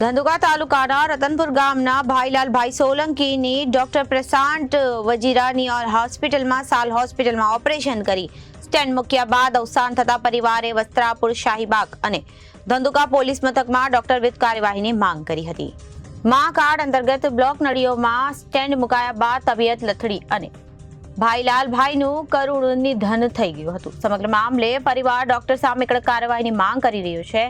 ધંધુકા તાલુકાના રતનપુર ગામના ભાઈલાલભાઈ સોલંકીની ડોક્ટર પ્રશાંત વજીરાની હોસ્પિટલમાં સાલ હોસ્પિટલમાં ઓપરેશન કરી. સ્ટેન્ડ મૂક્યા બાદ અવસાન થતા પરિવારે વસ્ત્રાપુર, શાહીબાગ અને ધંધુકા પોલીસ મથકમાં ડોક્ટર વિરુદ્ધ કાર્યવાહીની માંગ કરી હતી. મા કાર્ડ અંતર્ગત બ્લોક નળીઓમાં સ્ટેન્ડ મુકાયા બાદ તબિયત લથડી અને ભાઈલાલભાઈનું કરુણ નિધન થઈ ગયું હતું. સમગ્ર મામલે પરિવાર ડોક્ટર સામે કડક કાર્યવાહીની માંગ કરી રહ્યો છે.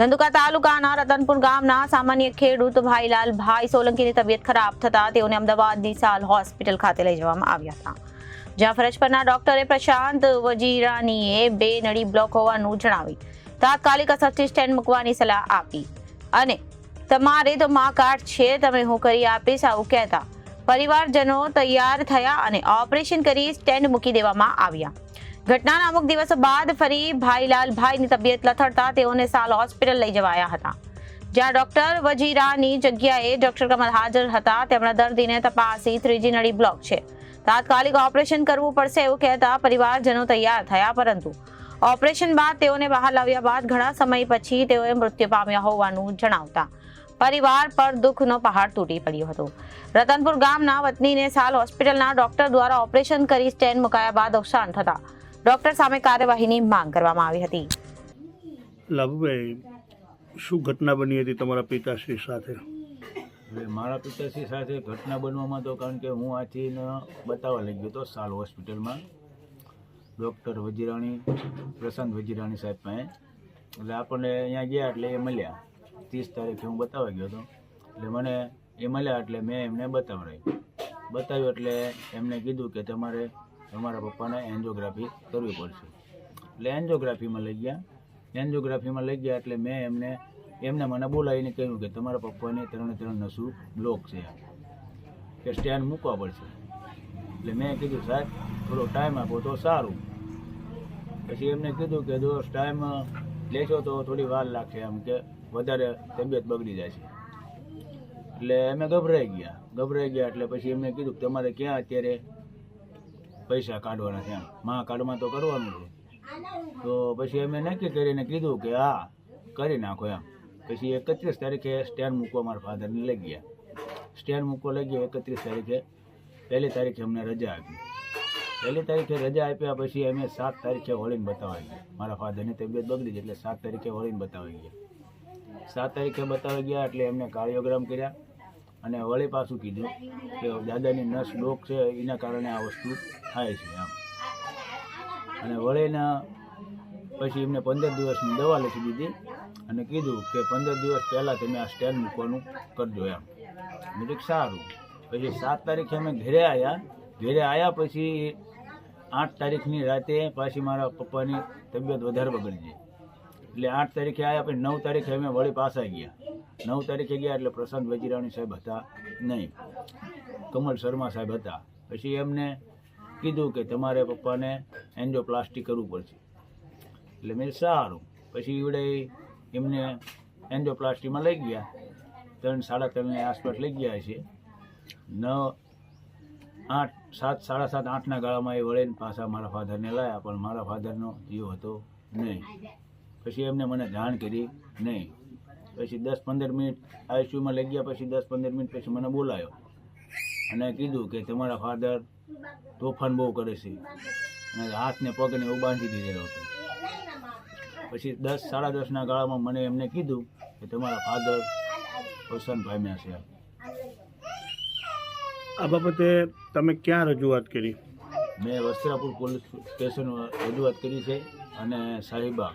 ધંધુકા તાલુકાના રતનપુર ગામના સામાન્ય ખેડૂત ભાઈલાલ ભાઈ સોલંકીની તબિયત ખરાબ થતા તેઓને અમદાવાદની સાલ હોસ્પિટલ ખાતે લઈ જવામાં આવ્યા હતા. જ્યાં ફરજ પરના ડોક્ટરે પ્રશાંત વજીરાનીએ બે નળી બ્લોક હોવાનું જણાવી તાત્કાલિક અસરથી સ્ટેન્ડ મૂકવાની સલાહ આપી. અને, તમારે તો મા કાર્ડ છે, તમે હું કરી આપીશ, આવું કહેતા પરિવારજનો તૈયાર થયા અને ઓપરેશન કરી સ્ટેન્ડ મૂકી દેવામાં આવ્યા. ઘટનાના અમુક દિવસો બાદ ફરી ભાઈલાલભાઈની તબિયત લથડતા તેઓને સાલ હોસ્પિટલ લઈ જવાયા હતા. જ્યાં ડોક્ટર વજીરાની જગ્યાએ ડોક્ટર કમલ હાજર હતા. તેમણે દર્દીને તપાસી ત્રીજી નળી બ્લોક છે. તાત્કાલિક ઓપરેશન કરવું પડશે એવું કહેતા પરિવારજનો તૈયાર થયા, પરંતુ ઓપરેશન બાદ તેઓને બહાર લાવ્યા બાદ ઘણા સમય પછી તેઓએ મૃત્યુ પામ્યા હોવાનું જણાવતા પરિવાર પર દુઃખનો પહાડ તૂટી પડ્યો હતો. રતનપુર ગામના વતનીને સાલ હોસ્પિટલના ડોક્ટર દ્વારા ઓપરેશન કરી સ્ટેન્ડ મુકાયા બાદ અવસાન થતા ડોક્ટર સામે કાર્યવાહીની માંગ કરવામાં આવી હતી. લાભુભાઈ શું ઘટના બની હતી તમારા પિતાશ્રી સાથે? એટલે મારા પિતાશ્રી સાથે ઘટના બનવામાં તો કારણ કે હું આથી બતાવવા લઈ ગયો હતો સાલ હોસ્પિટલમાં. ડૉક્ટર વજીરાણી પ્રશાંત વજીરાણી સાહેબ પાસે. એટલે આપણને અહીંયા ગયા એટલે એ મળ્યા. ત્રીસ તારીખે હું બતાવવા ગયો હતો. એટલે મને એ મળ્યા એટલે મેં એમને બતાવડાવી બતાવ્યું એટલે એમને કીધું કે તમારે તમારા પપ્પાને એન્જિયોગ્રાફી કરવી પડશે. એટલે એન્જિયોગ્રાફીમાં લઈ ગયા. એન્જિયોગ્રાફીમાં લઈ ગયા એટલે મેં એમને એમને મને બોલાવીને કહ્યું કે તમારા પપ્પાને ત્રણે ત્રણ નસું બ્લોક છે કે સ્ટેન્ડ મૂકવા પડશે. એટલે મેં કીધું, સાહેબ, થોડો ટાઈમ આપો તો સારું. પછી એમને કીધું કે જો ટાઈમ લેશો તો થોડી વાર લાગશે એમ કે વધારે તબિયત બગડી જાય છે. એટલે અમે ગભરાઈ ગયા. ગભરાઈ ગયા એટલે પછી એમને કીધું કે, તમારે ક્યાં અત્યારે પૈસા કાઢવાના છે એમ. કાર્ડમાં તો કરવાનું છે. તો પછી અમે નક્કી કરીને કીધું કે હા, કરી નાખો એમ. પછી એકત્રીસ તારીખે સ્ટેન્ડ મૂકવા મારા ફાધરને લઈ ગયા. સ્ટેન્ડ મૂકવા લઈ ગયા એકત્રીસ તારીખે. પહેલી તારીખે અમને રજા આપી. પહેલી તારીખે રજા આપ્યા પછી અમે સાત તારીખે હોળીને બતાવવા ગયા. મારા ફાધરની તબિયત બગડી એટલે સાત તારીખે હોળીને બતાવી ગયા. સાત તારીખે બતાવી ગયા એટલે એમને કાર્યોગ્રામ કર્યા. અને વળી પાછું કીધું કે દાદાની નસ ડોક છે, એના કારણે આ વસ્તુ થાય છે એમ. અને વળીના પછી એમને પંદર દિવસની દવા લખી દીધી અને કીધું કે પંદર દિવસ પહેલાં તમે આ સ્ટેન્ડ મૂકવાનું કરજો એમ. મેં સારું. પછી સાત તારીખે અમે ઘરે આવ્યા ઘરે આવ્યા પછી આઠ તારીખની રાતે પાછી મારા પપ્પાની તબિયત વધારે બગડી ગઈ. એટલે આઠ તારીખે આવ્યા પછી નવ તારીખે અમે વળી પાછા ગયા. નવ તારીખે ગયા એટલે પ્રશાંત વજીરાણી સાહેબ હતા. નહીં, કમલ શર્મા સાહેબ હતા. પછી એમને કીધું કે તમારે પપ્પાને એન્જોપ્લાસ્ટી કરવું પડશે. એટલે મેં સારું. પછી ઈવડે એમને એન્જોપ્લાસ્ટીમાં લઈ ગયા. ત્રણ સાડા ત્રણની આસપાસ લઈ ગયા છે. નવ આઠ, સાત, સાડા સાત, આઠના ગાળામાં એ વળીને પાછા મારા ફાધરને લાયા, પણ મારા ફાધરનો જીવ હતો નહીં. પછી એમને મને જાણ કરી, નહીં. પછી દસ પંદર મિનિટ આઈસીયુમાં લઈ ગયા પછી દસ પંદર મિનિટ પછી મને બોલાયો. અને કીધું કે તમારા ફાધર તોફાન બહુ કરે છે. અને હાથને પગને એવું બાંધી દીધેલો હતો. પછી દસ સાડા દસના ગાળામાં મને એમને કીધું કે તમારા ફાધર અવસાન પામ્યા છે. આ બાબતે તમે ક્યાં રજૂઆત કરી? મેં વસ્ત્રાપુર પોલીસ સ્ટેશન રજૂઆત કરી છે અને સાહિબા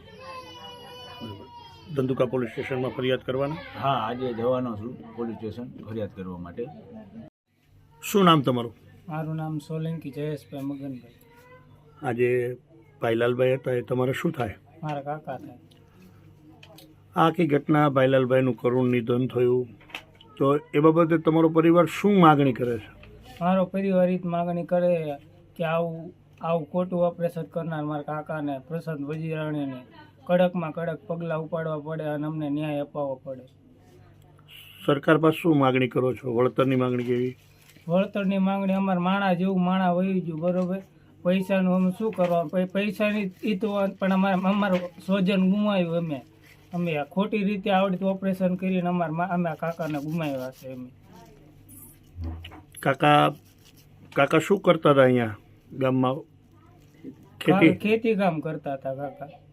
ધંધુકા પોલીસ સ્ટેશનમાં ફરિયાદ કરવાના? હા આજે જવાનો છું પોલીસ સ્ટેશન ફરિયાદ કરવા માટે. શું નામ તમારું? મારું નામ સોલંકી જયેશભાઈ મગનભાઈ. આજે ભાઈલાલભાઈ હતા એ તમારે શું થાય? મારા કાકા થાય. આ આખી ઘટના ભાઈલાલભાઈનું કરુણ નિધન થયું. તો એ બાબતે તમારો પરિવાર શું માગણી કરે છે? મારો પરિવાર એ જ માગણી કરે કે આવું આવું ખોટું ઓપરેશન કરનાર મારા કાકાને પ્રસાદ વજીરાણીને કડકમાં કડક પગલાં ઉપાડવા પડે અને અમને ન્યાય અપાવવો પડે. સરકાર પાસે શું માગણી કરો છો? વળતરની માગણી કેવી? વળતરની માંગણી અમારે માણા જેવું માણા વહી ગયું બરોબર? પૈસાનું અમે શું કરવા પૈસાની ઈ તો પણ અમારે અમારું સ્વજન ગુમાવ્યું અમે. અમે ખોટી રીતે આવડતું ઓપરેશન કરીને અમારા અમે કાકાને ગુમાવ્યા છે અમે. કાકા કાકા શું કરતા હતા અહીંયા ગામમાં? ખેતી? ખેતી કામ કરતા હતા કાકા.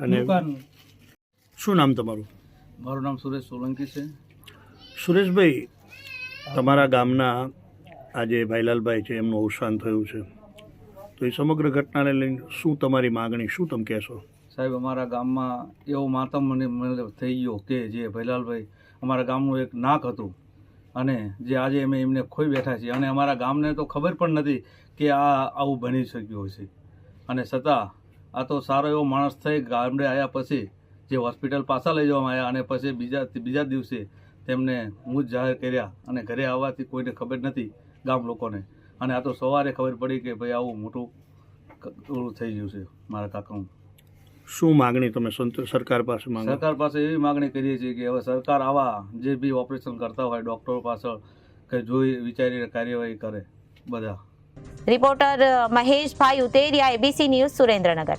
અને શું નામ તમારું? મારું નામ સુરેશ સોલંકી છે. સુરેશભાઈ તમારા ગામના આજે ભાઈલાલભાઈ છે એમનું અવસાન થયું છે. તો એ સમગ્ર ઘટનાને લઈને શું તમારી માગણી શું તમે કહેશો? સાહેબ અમારા ગામમાં એવો માતમ મને થઈ ગયો કે જે ભૈલાલભાઈ અમારા ગામનું એક નાક હતું અને જે આજે અમે એમને ખોઈ બેઠા છીએ. અને અમારા ગામને તો ખબર પણ નથી કે આ આવું બની શક્યું હશે. અને છતાં આ તો સારો એવો માણસ થઈ ગામડે આવ્યા પછી જે હોસ્પિટલ પાછા લઈ જવામાં આવ્યા અને પછી બીજા બીજા દિવસે તેમને મૂજ જાહેર કર્યા અને ઘરે આવવાથી કોઈને ખબર નથી ગામ લોકોને. અને આ તો સવારે ખબર પડી કે ભાઈ આવું મોટું ઓળું થઈ ગયું છે મારા કાકાનું. શું માગણી તમે સરકાર પાસે સરકાર પાસે એવી માગણી કરીએ છીએ કે હવે સરકાર આવા જે બી ઓપરેશન કરતા હોય ડૉક્ટરો પાછળ કે જોઈ વિચારીને કાર્યવાહી કરે બધા. Reporter Maheshbhai Uteriya ABC news Surendranagar.